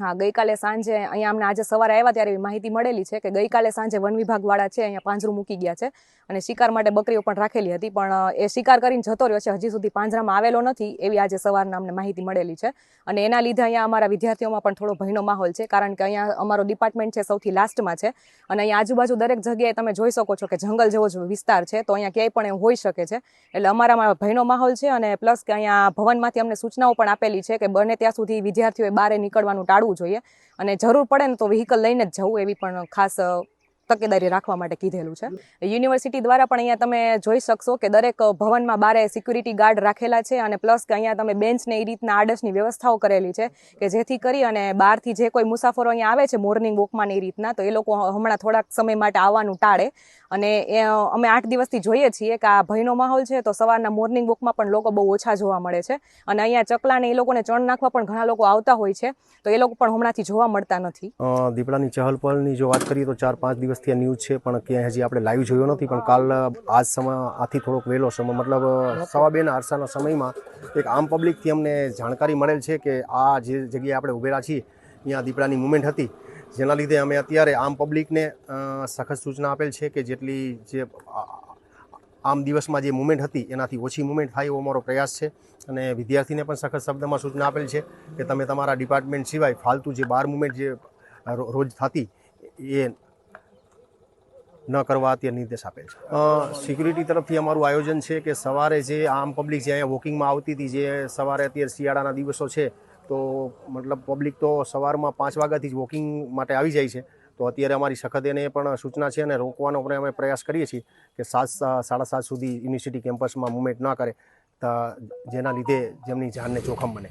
હા, ગઈકાલે સાંજે અહીંયા અમને આજે સવારે આવ્યા ત્યારે એવી માહિતી મળેલી છે કે ગઈકાલે સાંજે વન વિભાગવાળા છે, અહીંયા પાંજરું મૂકી ગયા છે અને શિકાર માટે બકરીઓ પણ રાખેલી હતી, પણ એ શિકાર કરીને જતો રહ્યો છે, હજી સુધી પાંજરામાં આવેલો નથી એવી આજે સવારના અમને માહિતી મળેલી છે. અને એના લીધે અહીંયા અમારા વિદ્યાર્થીઓમાં પણ થોડો ભયનો માહોલ છે, કારણ કે અહીંયા અમારો ડિપાર્ટમેન્ટ છે સૌથી લાસ્ટમાં છે. અને અહીંયા આજુબાજુ દરેક જગ્યાએ તમે જોઈ શકો છો કે જંગલ જેવો જ વિસ્તાર છે, તો અહીંયા ક્યાંય પણ એવું હોઈ શકે છે. એટલે અમારામાં ભયનો માહોલ છે અને પ્લસ કે અહીંયા ભવનમાંથી અમને સૂચનાઓ પણ આપેલી છે કે બને ત્યાં સુધી વિદ્યાર્થીઓએ બહાર નીકળવાનું ટાળવું જોઈએ અને જરૂર પડે ને તો વ્હીકલ લઈને જ જવું એવી પણ ખાસ તકેદારી રાખવા માટે કીધેલું છે. યુનિવર્સિટી દ્વારા પણ અહીંયા તમે જોઈ શકશો કે દરેક ભવનમાં બારે સિક્યુરિટી ગાર્ડ રાખેલા છે અને પ્લસ કે અહીંયા તમે બેન્ચને એ રીતના આડસની વ્યવસ્થાઓ કરેલી છે કે જેથી કરી અને બહારથી જે કોઈ મુસાફરો અહીંયા આવે છે મોર્નિંગ વોકમાં એ રીતના, તો એ લોકો હમણાં થોડાક સમય માટે આવવાનું ટાળે. અને એ અમે આઠ દિવસથી જોઈએ છીએ કે આ ભયનો માહોલ છે, તો સવારના મોર્નિંગ વોકમાં પણ લોકો બહુ ઓછા જોવા મળે છે. અને અહીંયા ચકલાને એ લોકોને ચણ નાખવા પણ ઘણા લોકો આવતા હોય છે, તો એ લોકો પણ હમણાંથી જોવા મળતા નથી. દીપડાની ચહલ પહલની જો વાત કરીએ તો ચાર પાંચ દિવસથી આ ન્યૂઝ છે, પણ ક્યાંય હજી આપણે લાઈવ જોયો નથી, પણ કાલ, આજ સમય, આથી થોડોક વહેલો સમય, મતલબ સવા બેના આરસાના સમયમાં એક આમ પબ્લિકથી અમને જાણકારી મળેલ છે કે આ જે જગ્યાએ આપણે ઉભેલા છીએ અહીંયા દીપડાની મુવમેન્ટ હતી. જેના લીધે અમે અત્યારે આમ પબ્લિકને સખત સૂચના આપેલ છે કે જેટલી જે આમ દિવસમાં જે મુવમેન્ટ હતી, એનાથી ઓછી મુવમેન્ટ થાય એવો અમારો પ્રયાસ છે. અને વિદ્યાર્થીને પણ સખત શબ્દમાં સૂચના આપેલ છે કે તમે તમારા ડિપાર્ટમેન્ટ સિવાય ફાલતુ જે બાર મુવમેન્ટ જે રોજ થતી, એ ન કરવા અત્યારે નિર્દેશ આપે છે. સિક્યુરિટી તરફથી અમારું આયોજન છે કે સવારે જે આમ પબ્લિક જે અહીંયા વોકિંગમાં આવતી હતી, જે સવારે અત્યારે શિયાળાના દિવસો છે તો મતલબ પબ્લિક તો સવારમાં પાંચ વાગ્યાથી જ વોકિંગ માટે આવી જાય છે. તો અત્યારે અમારી સખત એને પણ સૂચના છે અને રોકવાનો પણ અમે પ્રયાસ કરીએ છીએ કે સાત સાડા સાત સુધી યુનિવર્સિટી કેમ્પસમાં મુવમેન્ટ ન કરે જેના લીધે જેમની જાનને જોખમ બને.